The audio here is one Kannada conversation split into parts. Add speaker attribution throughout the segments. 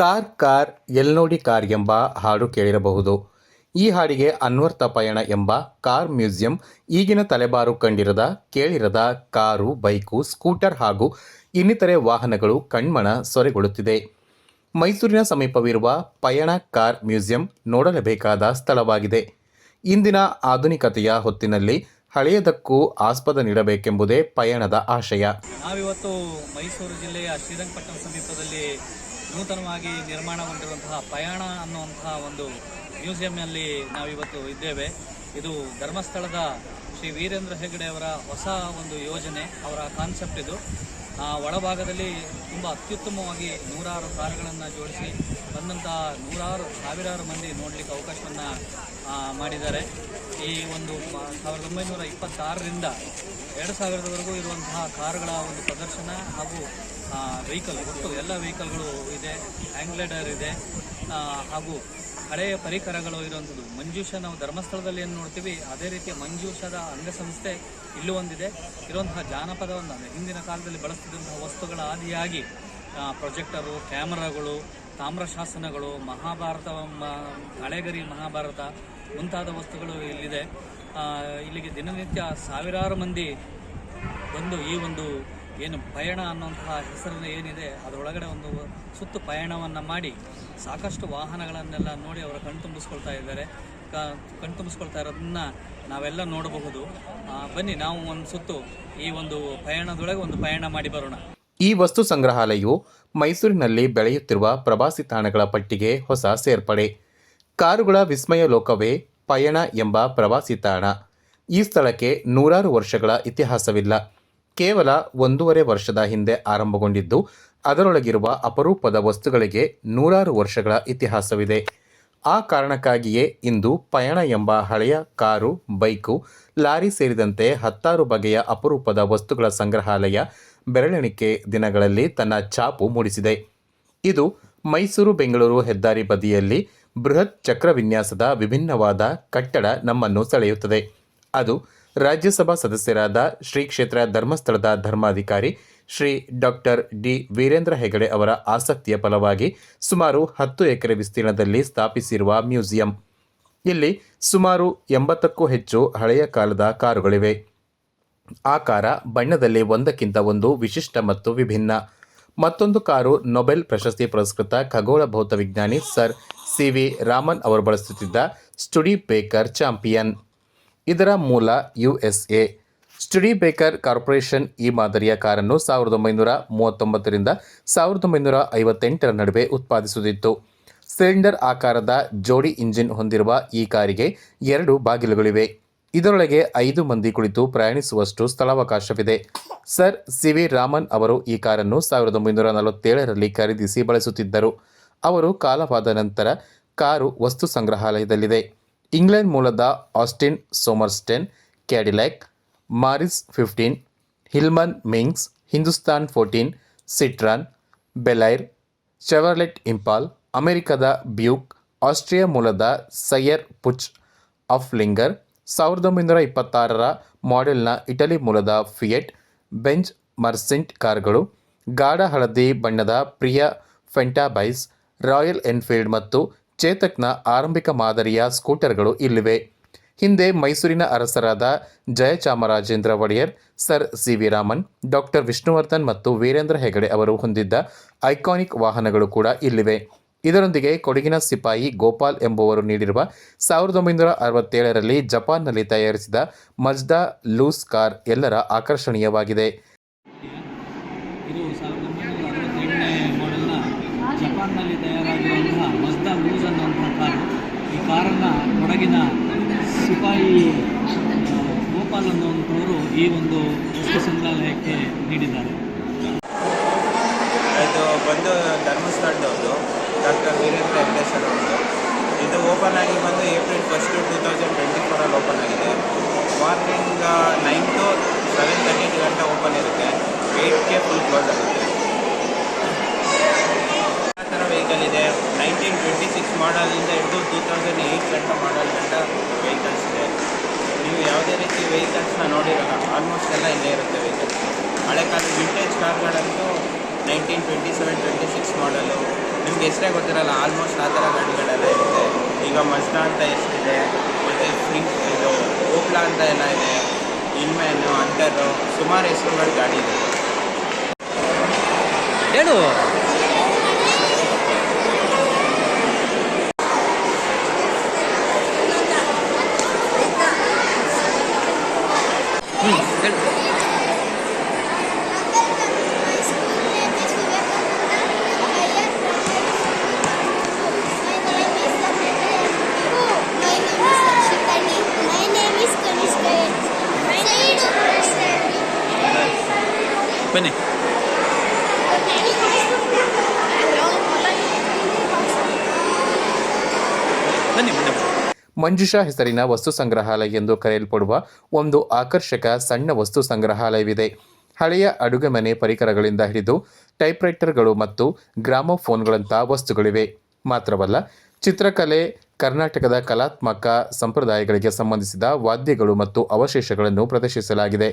Speaker 1: ಕಾರ್ ಕಾರ್ ಎಲ್ನೋಡಿ ಕಾರ್ ಎಂಬ ಹಾಡು ಕೇಳಿರಬಹುದು. ಈ ಹಾಡಿಗೆ ಅನ್ವರ್ಥ ಪಯಣ ಎಂಬ ಕಾರ್ ಮ್ಯೂಸಿಯಂ ಈಗಿನ ತಲೆಬಾರು ಕಂಡಿರದ, ಕೇಳಿರದ ಕಾರು, ಬೈಕು, ಸ್ಕೂಟರ್ ಹಾಗೂ ಇನ್ನಿತರೆ ವಾಹನಗಳು ಕಣ್ಮಣ ಸೊರೆಗೊಳ್ಳುತ್ತಿದೆ. ಮೈಸೂರಿನ ಸಮೀಪವಿರುವ ಪಯಣ ಕಾರ್ ಮ್ಯೂಸಿಯಂ ನೋಡಲೇಬೇಕಾದ ಸ್ಥಳವಾಗಿದೆ. ಇಂದಿನ ಆಧುನಿಕತೆಯ ಹೊತ್ತಿನಲ್ಲಿ ಹಳೆಯದಕ್ಕೂ ಆಸ್ಪದ ನೀಡಬೇಕೆಂಬುದೇ ಪಯಣದ ಆಶಯ.
Speaker 2: ನಾವಿವತ್ತು ಮೈಸೂರು ಜಿಲ್ಲೆಯ ಶ್ರೀರಂಗಪಟ್ಟಣ ಸಮೀಪದಲ್ಲಿ ನೂತನವಾಗಿ ನಿರ್ಮಾಣಗೊಂಡಿರುವಂತಹ ಪಯಣ ಅನ್ನುವಂತಹ ಒಂದು ಮ್ಯೂಸಿಯಂನಲ್ಲಿ ನಾವಿವತ್ತು ಇದ್ದೇವೆ. ಇದು ಧರ್ಮಸ್ಥಳದ ಶ್ರೀ ವೀರೇಂದ್ರ ಹೆಗಡೆ ಅವರ ಹೊಸ ಒಂದು ಯೋಜನೆ, ಅವರ ಕಾನ್ಸೆಪ್ಟ್ ಇದು. ಒಳಭಾಗದಲ್ಲಿ ತುಂಬ ಅತ್ಯುತ್ತಮವಾಗಿ ನೂರಾರು ಕಾರುಗಳನ್ನು ಜೋಡಿಸಿ ಬಂದಂತಹ ನೂರಾರು ಸಾವಿರಾರು ಮಂದಿ ನೋಡಲಿಕ್ಕೆ ಅವಕಾಶವನ್ನು ಮಾಡಿದ್ದಾರೆ. ಈ ಒಂದು ಸಾವಿರದ ಒಂಬೈನೂರ ಇಪ್ಪತ್ತಾರರಿಂದ ಎರಡು ಸಾವಿರದವರೆಗೂ ಇರುವಂತಹ ಕಾರುಗಳ ಒಂದು ಪ್ರದರ್ಶನ ಹಾಗೂ ವೆಹಿಕಲ್ ಒಟ್ಟು ಎಲ್ಲ ವೆಹಿಕಲ್ಗಳು ಇದೆ ಆ್ಯಂಗ್ಲೇಡರ್ ಇದೆ ಹಾಗೂ ಹಳೆಯ ಪರಿಕರಗಳು ಇರುವಂಥದ್ದು. ಮಂಜೂಷ ನಾವು ಧರ್ಮಸ್ಥಳದಲ್ಲಿ ಏನು ನೋಡ್ತೀವಿ, ಅದೇ ರೀತಿಯ ಮಂಜೂಷದ ಅಂಗಸಂಸ್ಥೆ ಇಲ್ಲೂ ಒಂದಿದೆ. ಇರುವಂತಹ ಜಾನಪದವನ್ನು ಅಂದರೆ ಹಿಂದಿನ ಕಾಲದಲ್ಲಿ ಬಳಸ್ತಿದ್ದಂತಹ ವಸ್ತುಗಳ ಆದಿಯಾಗಿ ಪ್ರೊಜೆಕ್ಟರು, ಕ್ಯಾಮರಾಗಳು, ತಾಮ್ರಶಾಸನಗಳು, ಮಹಾಭಾರತ ಹಳೆಗರಿ ಮಹಾಭಾರತ ಮುಂತಾದ ವಸ್ತುಗಳು ಇಲ್ಲಿದೆ. ಇಲ್ಲಿಗೆ ದಿನನಿತ್ಯ ಸಾವಿರಾರು ಮಂದಿ ಬಂದು ಈ ಒಂದು ಏನು ಪಯಣ ಅನ್ನುವಂತಹ ಹೆಸರಿನ ಏನಿದೆ, ಅದರೊಳಗಡೆ ಒಂದು ಸುತ್ತು ಪಯಣವನ್ನು ಮಾಡಿ ಸಾಕಷ್ಟು ವಾಹನಗಳನ್ನೆಲ್ಲ ನೋಡಿ ಅವರು ಕಣ್ತುಂಬಿಸ್ಕೊಳ್ತಾ ಇದ್ದಾರೆ. ಕ ಕಣ್ತುಂಬಿಸ್ಕೊಳ್ತಾ ಇರೋದನ್ನ ನಾವೆಲ್ಲ ನೋಡಬಹುದು. ಬನ್ನಿ, ನಾವು ಒಂದು ಸುತ್ತು ಈ ಒಂದು ಪಯಣದೊಳಗೆ ಒಂದು ಪಯಣ ಮಾಡಿ ಬರೋಣ.
Speaker 1: ಈ ವಸ್ತು ಸಂಗ್ರಹಾಲಯವು ಮೈಸೂರಿನಲ್ಲಿ ಬೆಳೆಯುತ್ತಿರುವ ಪ್ರವಾಸಿ ತಾಣಗಳ ಪಟ್ಟಿಗೆ ಹೊಸ ಸೇರ್ಪಡೆ. ಕಾರುಗಳ ವಿಸ್ಮಯ ಲೋಕವೇ ಪಯಣ ಎಂಬ ಪ್ರವಾಸಿ ತಾಣ. ಈ ಸ್ಥಳಕ್ಕೆ ನೂರಾರು ವರ್ಷಗಳ ಇತಿಹಾಸವಿಲ್ಲ. ಕೇವಲ ಒಂದೂವರೆ ವರ್ಷದ ಹಿಂದೆ ಆರಂಭಗೊಂಡಿದ್ದು, ಅದರೊಳಗಿರುವ ಅಪರೂಪದ ವಸ್ತುಗಳಿಗೆ ನೂರಾರು ವರ್ಷಗಳ ಇತಿಹಾಸವಿದೆ. ಆ ಕಾರಣಕ್ಕಾಗಿಯೇ ಇಂದು ಪಯಣ ಎಂಬ ಹಳೆಯ ಕಾರು, ಬೈಕು, ಲಾರಿ ಸೇರಿದಂತೆ ಹತ್ತಾರು ಬಗೆಯ ಅಪರೂಪದ ವಸ್ತುಗಳ ಸಂಗ್ರಹಾಲಯ ಬೆರಳೆಣಿಕೆ ದಿನಗಳಲ್ಲಿ ತನ್ನ ಛಾಪು ಮೂಡಿಸಿದೆ. ಇದು ಮೈಸೂರು ಬೆಂಗಳೂರು ಹೆದ್ದಾರಿ ಬದಿಯಲ್ಲಿ ಬೃಹತ್ ಚಕ್ರ ವಿನ್ಯಾಸದ ವಿಭಿನ್ನವಾದ ಕಟ್ಟಡ ನಮ್ಮನ್ನು ಸೆಳೆಯುತ್ತದೆ. ಅದು ರಾಜ್ಯಸಭಾ ಸದಸ್ಯರಾದ ಶ್ರೀ ಕ್ಷೇತ್ರ ಧರ್ಮಸ್ಥಳದ ಧರ್ಮಾಧಿಕಾರಿ ಶ್ರೀ ಡಾಕ್ಟರ್ ಡಿ ವೀರೇಂದ್ರ ಹೆಗಡೆ ಅವರ ಆಸಕ್ತಿಯ ಫಲವಾಗಿ ಸುಮಾರು ಹತ್ತು ಎಕರೆ ವಿಸ್ತೀರ್ಣದಲ್ಲಿ ಸ್ಥಾಪಿಸಿರುವ ಮ್ಯೂಸಿಯಂ. ಇಲ್ಲಿ ಸುಮಾರು ಎಂಬತ್ತಕ್ಕೂ ಹೆಚ್ಚು ಹಳೆಯ ಕಾಲದ ಕಾರುಗಳಿವೆ. ಆಕಾರ ಕಾರ ಬಣ್ಣದಲ್ಲಿ ಒಂದಕ್ಕಿಂತ ಒಂದು ವಿಶಿಷ್ಟ ಮತ್ತು ವಿಭಿನ್ನ. ಮತ್ತೊಂದು ಕಾರು ನೊಬೆಲ್ ಪ್ರಶಸ್ತಿ ಪುರಸ್ಕೃತ ಖಗೋಳ ಭೌತ ವಿಜ್ಞಾನಿ ಸರ್ ಸಿ ವಿ ರಾಮನ್ ಅವರು ಬಳಸುತ್ತಿದ್ದ ಸ್ಟುಡಿ ಬೇಕರ್ ಚಾಂಪಿಯನ್. ಇದರ ಮೂಲ U S A Studebaker corporation ಈ ಮಾದರಿಯ ಕಾರನ್ನು ಸಾವಿರದ ಒಂಬೈನೂರ ಮೂವತ್ತೊಂಬತ್ತರಿಂದ ಸಾವಿರದ ಒಂಬೈನೂರ ಐವತ್ತೆಂಟರ ನಡುವೆ ಉತ್ಪಾದಿಸುತ್ತಿತ್ತು. ಸಿಲಿಂಡರ್ ಆಕಾರದ ಜೋಡಿ ಇಂಜಿನ್ ಹೊಂದಿರುವ ಈ ಕಾರಿಗೆ ಎರಡು ಬಾಗಿಲುಗಳಿವೆ. ಇದರೊಳಗೆ ಐದು ಮಂದಿ ಕುಳಿತು ಪ್ರಯಾಣಿಸುವಷ್ಟು ಸ್ಥಳಾವಕಾಶವಿದೆ. ಸರ್ ಸಿ ವಿ ರಾಮನ್ ಅವರು ಈ ಕಾರನ್ನು ಸಾವಿರದ ಒಂಬೈನೂರ ನಲವತ್ತೇಳರಲ್ಲಿ ಖರೀದಿಸಿ ಬಳಸುತ್ತಿದ್ದರು. ಅವರು ಕಾಲವಾದ ನಂತರ ಕಾರು ವಸ್ತು ಸಂಗ್ರಹಾಲಯದಲ್ಲಿದೆ. ಇಂಗ್ಲೆಂಡ್ ಮೂಲದ Austin Somerset Cadillac Morris fifteen Hillman Minx Hindustan fourteen Citroen Bel Air Chevrolet Impala ಅಮೆರಿಕದ ಬ್ಯೂಕ್ ಆಸ್ಟ್ರಿಯಾ ಮೂಲದ ಸೈಯರ್ ಪುಚ್ ಅಫ್ಲಿಂಗರ್ ಸಾವಿರದ ಒಂಬೈನೂರ ಇಪ್ಪತ್ತಾರರ ಮಾಡೆಲ್ನ ಇಟಲಿ ಮೂಲದ ಫಿಯೆಟ್ ಬೆಂಜ್ ಮರ್ಸೆಂಟ್ ಕಾರ್ಗಳು, ಗಾಢ ಹಳದಿ ಬಣ್ಣದ ಪ್ರಿಯ ಫೆಂಟಾಬೈಸ್ ರಾಯಲ್ ಎನ್ಫೀಲ್ಡ್ ಮತ್ತು ಚೇತಕ್ನ ಆರಂಭಿಕ ಮಾದರಿಯ ಸ್ಕೂಟರ್ಗಳು ಇಲ್ಲಿವೆ. ಹಿಂದೆ ಮೈಸೂರಿನ ಅರಸರಾದ Jayachamarajendra Wodeyar, sir C V Raman, doctor Vishnuvardhan ಮತ್ತು ವೀರೇಂದ್ರ ಹೆಗಡೆ ಅವರು ಹೊಂದಿದ್ದ ಐಕಾನಿಕ್ ವಾಹನಗಳು ಕೂಡ ಇಲ್ಲಿವೆ. ಇದರೊಂದಿಗೆ ಕೊಡಗಿನ ಸಿಪಾಯಿ ಗೋಪಾಲ್ ಎಂಬುವರು ನೀಡಿರುವ ಸಾವಿರದ ಒಂಬೈನೂರ ಅರವತ್ತೇಳರಲ್ಲಿ ಜಪಾನ್ನಲ್ಲಿ ತಯಾರಿಸಿದ ಮಜ್ದಾ ಲೂಸ್ ಕಾರ್ ಎಲ್ಲರ ಆಕರ್ಷಣೀಯವಾಗಿದೆ
Speaker 2: ಇದು ಸಾವಿರದ ಒಂಬೈನೂರ ಅರವತ್ತೆಂಟನೇ ಮಾಡೆಲ್ನ ಜಪಾನ್ನಲ್ಲಿ ತಯಾರಾಗಿರುವಂತಹ ಮಸ್ದ ಲೂಸ್ ಅನ್ನುವಂತಹ ಕಾರು. ಈ ಕಾರನ್ನ ಕೊಡಗಿನ ಸಿಪಾಯಿ ಗೋಪಾಲ್ ಅನ್ನುವಂಥವರು ಈ ಒಂದು ವಸ್ತು ಸಂಗ್ರಹಾಲಯಕ್ಕೆ ನೀಡಿದ್ದಾರೆ.
Speaker 3: ಇದು ಬಂದು ಧರ್ಮಸ್ಥಳದವ್ರದ್ದು, ಡಾಕ್ಟರ್ ವೀರೇಂದ್ರ ಹೆಂಗೇಶ್ವರ ಅವ್ರದ್ದು. ಇದು ಓಪನ್ ಆಗಿ ಬಂದು April first two thousand twenty ಫೋರಲ್ಲಿ open ಆಗಿದೆ. Morning nine to seven thirty ಗಂಟೆ ಓಪನ್ ಇರುತ್ತೆ. ಏಯ್ಟ್ಗೆ ಫುಲ್ ಕ್ಲೋಸ್ ಆಗುತ್ತೆ ಆ ಥರ ವೆಹಿಕಲ್ ಇದೆ ನೈನ್ಟೀನ್ ಟ್ವೆಂಟಿ ಸಿಕ್ಸ್ ಮಾಡಲಿಂದ ಹಿಡಿದು ಟೂ ತೌಸಂಡ್ ಏಯ್ಟ್ ಗಂಟ ಮಾಡಲ್ ಗಂಟ ವೆಹಿಕಲ್ಸ್ ಇದೆ ನೀವು ಯಾವುದೇ ರೀತಿ ವೆಹಿಕಲ್ಸ್ನ ನೋಡಿರಲ್ಲ ಆಲ್ಮೋಸ್ಟ್ ಎಲ್ಲ ಇಲ್ಲೇ ಇರುತ್ತೆ ವೆಹಿಕಲ್ಸ್ ಹಳೆ ಕಾಲದ vintage ಕಾರ್ಗಳಂತೂ nineteen twenty seven twenty six ಮಾಡಲು ನಿಮ್ಗೆ ಹೆಸರೇ ಗೊತ್ತಿರಲ್ಲ ಆಲ್ಮೋಸ್ಟ್ ಆ ಥರ ಗಾಡಿಗಳೆಲ್ಲ ಇರುತ್ತೆ. ಈಗ ಮಜ್ದಾ ಅಂತ ಹೆಸರಿದೆ ಮತ್ತು ಫ್ರಿಂಕ್ ಇದು ಓಪ್ಲಾ ಅಂತ ಎಲ್ಲ ಇದೆ ಇನ್ಮ್ಯಾನು ಅಂಟರು ಸುಮಾರು ಹೆಸರುಗಳ ಗಾಡಿ ಇದೆ.
Speaker 4: ಹೇಳು ಹ್ಮ್, ಹೇಳು. ಬನ್ನಿ.
Speaker 1: ಮಂಜುಷಾ ಹೆಸರಿನ ವಸ್ತು ಸಂಗ್ರಹಾಲಯ ಎಂದು ಕರೆಯಲ್ಪಡುವ ಒಂದು ಆಕರ್ಷಕ ಸಣ್ಣ ವಸ್ತು ಸಂಗ್ರಹಾಲಯವಿದೆ. ಹಳೆಯ ಅಡುಗೆ ಮನೆ ಪರಿಕರಗಳಿಂದ ಹಿಡಿದು ಟೈಪ್ರೈಟರ್ಗಳು ಮತ್ತು ಗ್ರಾಮೋಫೋನ್ಗಳಂತಹ ವಸ್ತುಗಳಿವೆ. ಮಾತ್ರವಲ್ಲ, ಚಿತ್ರಕಲೆ, ಕರ್ನಾಟಕದ ಕಲಾತ್ಮಕ ಸಂಪ್ರದಾಯಗಳಿಗೆ ಸಂಬಂಧಿಸಿದ ವಾದ್ಯಗಳು ಮತ್ತು ಅವಶೇಷಗಳನ್ನು ಪ್ರದರ್ಶಿಸಲಾಗಿದೆ.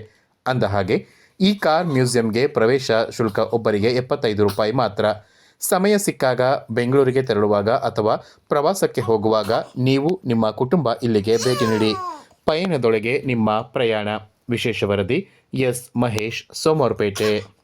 Speaker 1: ಅಂದಹಾಗೆ ಈ ಕಾರ್ ಮ್ಯೂಸಿಯಂಗೆ ಪ್ರವೇಶ ಶುಲ್ಕ ಒಬ್ಬರಿಗೆ ಎಪ್ಪತ್ತೈದು ರೂಪಾಯಿ ಮಾತ್ರ. ಸಮಯ ಸಿಕ್ಕಾಗ ಬೆಂಗಳೂರಿಗೆ ತೆರಳುವಾಗ ಅಥವಾ ಪ್ರವಾಸಕ್ಕೆ ಹೋಗುವಾಗ ನೀವು ನಿಮ್ಮ ಕುಟುಂಬ ಇಲ್ಲಿಗೆ ಭೇಟಿ ನೀಡಿ. ಪಯಣದೊಳಗೆ ನಿಮ್ಮ ಪ್ರಯಾಣ. ವಿಶೇಷ ವರದಿ ಎಸ್ ಮಹೇಶ್ ಸೋಮವಾರಪೇಟೆ.